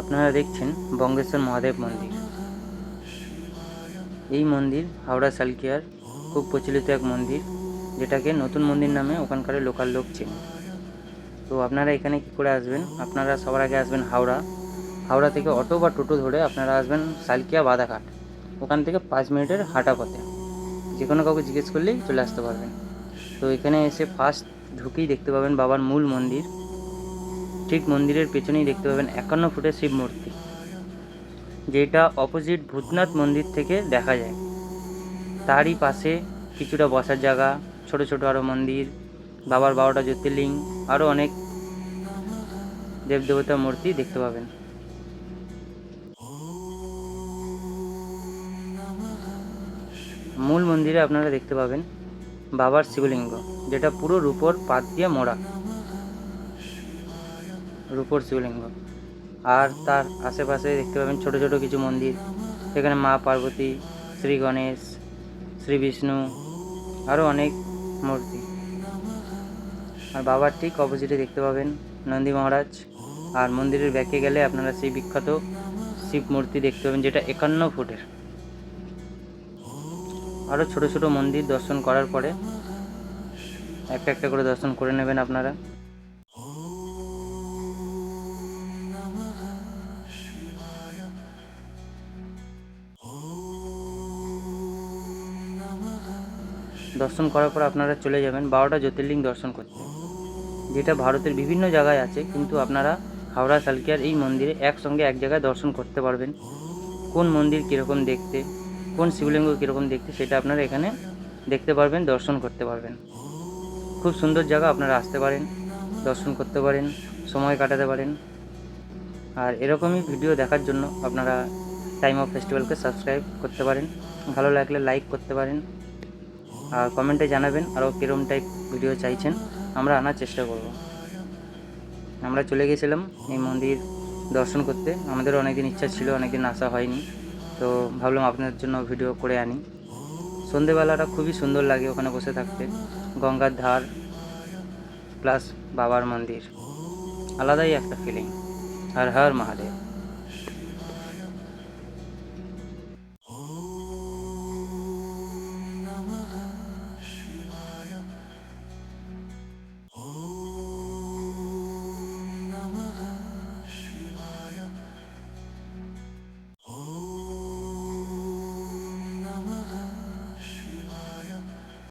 আপনারা দেখছেন বঙ্গেশ্বর মহাদেব মন্দির। এই মন্দির হাওড়া সালকিয়ার খুব প্রচলিত এক মন্দির, যেটাকে নতুন মন্দির নামে ওখানকার লোকাল লোক চেনে। তো আপনারা এখানে কী করে আসবেন? আপনারা সবার আগে আসবেন হাওড়া। হাওড়া থেকে অটো বা টোটো ধরে আপনারা আসবেন সালকিয়া বাদাঘাট। ওখান থেকে পাঁচ মিনিটের হাঁটা পথে। যে কোনো কাউকে জিজ্ঞেস করলেই চলে আসতে পারবেন। তো এখানে এসে ফার্স্ট ঢুকেই দেখতে পাবেন বাবার মূল মন্দির। ঠিক মন্দিরের পেছনেই দেখতে পাবেন একান্ন ফুটের শিব মূর্তি, যেটা অপোজিট ভূতনাথ মন্দির থেকে দেখা যায়। তারই পাশে কিছুটা বসার জায়গা, ছোট ছোট আরও মন্দির, বাবার বারোটা জ্যোতির্লিঙ্গ আরও অনেক দেবদেবতার মূর্তি দেখতে পাবেন। মূল মন্দিরে আপনারা দেখতে পাবেন বাবার শিবলিঙ্গ, যেটা পুরো রূপোর পাত দিয়ে মোড়া। রূপোর শিবলিঙ্গ। আর তার আশেপাশে দেখতে পাবেন ছোট ছোট কিছু মন্দির। সেখানে মা পার্বতী, শ্রী গণেশ, শ্রী বিষ্ণু আরও অনেক মূর্তি। আর বাবার ঠিক অপোজিটে দেখতে পাবেন নন্দী মহারাজ। আর মন্দিরের ব্যাকে গেলে আপনারা সেই বিখ্যাত শিব মূর্তি দেখতে পাবেন, যেটা একান্ন ফুটের। আরও ছোট ছোট মন্দির দর্শন করার পরে একটা একটা করে দর্শন করে নেবেন আপনারা। দর্শন করার পর আপনারা চলে যাবেন বারোটা জ্যোতির্লিঙ্গ দর্শন করতে। যেটা ভারতের বিভিন্ন জায়গায় আছে, কিন্তু আপনারা হাওড়া, সালকিয়ার এই মন্দিরে একসঙ্গে এক জায়গায় দর্শন করতে পারবেন। কোন মন্দির কীরকম দেখতে, কোন শিবলিঙ্গ কীরকম দেখতে, সেটা আপনারা এখানে দেখতে পারবেন, দর্শন করতে পারবেন। খুব সুন্দর জায়গা, আপনারা আসতে পারেন, দর্শন করতে পারেন, সময় কাটাতে পারেন। আর এরকমই ভিডিও দেখার জন্য আপনারা টাইম অফ ফেস্টিভ্যালকে সাবস্ক্রাইব করতে পারেন। ভালো লাগলে লাইক করতে পারেন। আর কমেন্টে জানাবেন আরও কীরকম টাইপ ভিডিও চাইছেন। আমরা আনার চেষ্টা করব। আমরা চলে গেছিলাম এই মন্দির দর্শন করতে। আমাদের অনেকদিন ইচ্ছা ছিল, অনেকদিন আসা হয়নি। তো ভাবলাম আপনাদের জন্য ভিডিও করে আনি। সন্ধেবেলাটা খুবই সুন্দর লাগে ওখানে বসে থাকতে। গঙ্গার ধার প্লাস বাবার মন্দির। আলাদাই একটা ফিলিং হর হর মহাদেব।